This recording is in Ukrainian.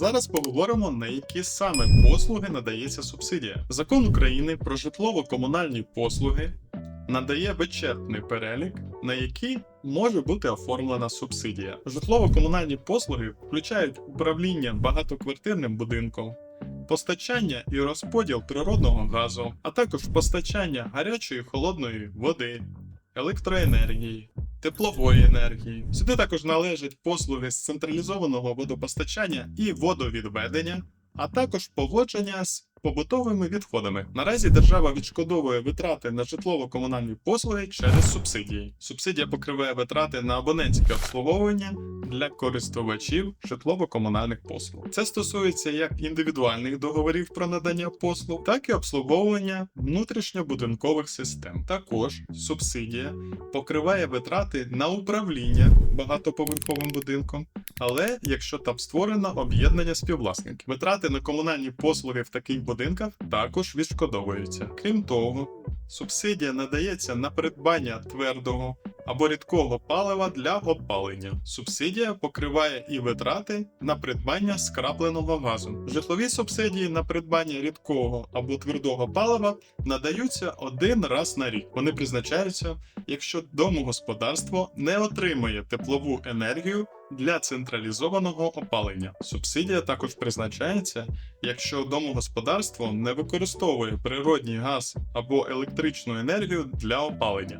Зараз поговоримо, на які саме послуги надається субсидія. Закон України про житлово-комунальні послуги надає вичерпний перелік, на який може бути оформлена субсидія. Житлово-комунальні послуги включають управління багатоквартирним будинком, постачання і розподіл природного газу, а також постачання гарячої холодної води, електроенергії, теплової енергії. Сюди також належать послуги з централізованого водопостачання і водовідведення, а також поводження з побутовими відходами. Наразі держава відшкодовує витрати на житлово-комунальні послуги через субсидії. Субсидія покриває витрати на абонентське обслуговування для користувачів житлово-комунальних послуг. Це стосується як індивідуальних договорів про надання послуг, так і обслуговування внутрішньобудинкових систем. Також субсидія покриває витрати на управління багатоповерховим будинком, але якщо там створено об'єднання співвласників, витрати на комунальні послуги в таких будинках також відшкодовуються. Крім того, субсидія надається на придбання твердого або рідкого палива для опалення. Субсидія покриває і витрати на придбання скрапленого газу. Житлові субсидії на придбання рідкого або твердого палива надаються один раз на рік. Вони призначаються, якщо домогосподарство не отримує теплову енергію для централізованого опалення. Субсидія також призначається, якщо домогосподарство не використовує природній газ або електричну енергію для опалення.